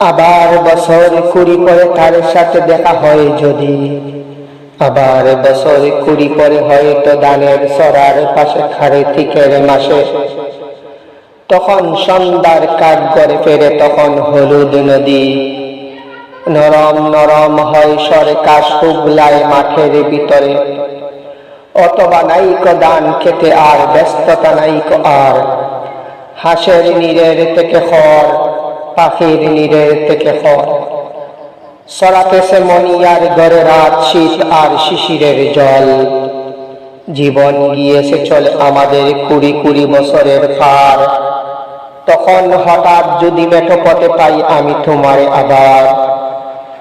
আবার বছর কুড়ি পরে তার সাথে দেখা হয় যদি। আবার বছর কুড়ি পরে হয়তো দানের সরার পাশে খারে থিকের মাসে। তখন সন্ধ্যার কাঠ গড়ে ফেরে তখন হলুদ নদী। নরম নরম হয় সরে কাশ হুগলায় মাঠের ভিতরে। অথবা নাইক দান খেতে আর ব্যস্ততা নাইক আর। হাঁসের নীরের থেকে খড় পাখির নীরের থেকে খড় সরাতেছে মনিয়ার ঘরে রাত, শীত আর শিশিরের জল। জীবন গিয়েছে চলে আমাদের কুড়ি কুড়ি বছরের পার। তখন হঠাৎ যদি মেঠো পথে পাই আমি তোমারে আবার।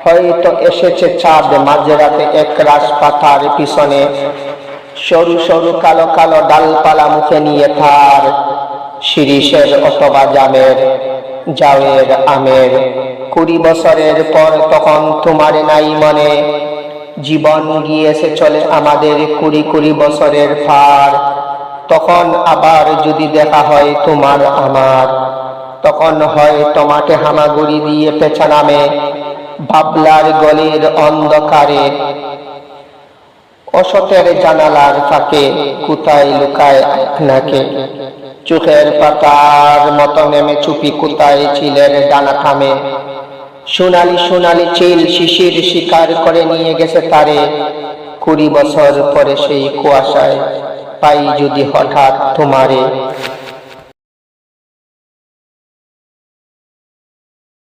হয়তো এসেছে চাঁদ মাঝরাতে এক রাস পাতার পিছনে। সরু সরু কালো কালো ডালপালা মুখে নিয়ে থার শিরিষের অথবা জামের। জাওয়ের আমের, কুড়ি বছরের পর তখন তোমার নাই মনে। জীবন গিয়েছে চলে আমাদের কুড়ি কুড়ি বছরের পার। তখন আবার যদি দেখা হয় তোমার আমার, তখন হয় তোমাকে হামাগুড়ি দিয়ে পেছা নামে বাবলার গলির অন্ধকারে অসতের জানালার ফাঁকে, কোথায় লুকায় আপনাকে? চোখের পাতার মতো নেমে চুপি কোথায় চিলের ডানা থামে? সোনালি সোনালি চিল শিশির শিকার করে নিয়ে গেছে তারে। কুড়ি বছর পরে সেই কুয়াশায় পাই যদি হঠাৎ তোমারে।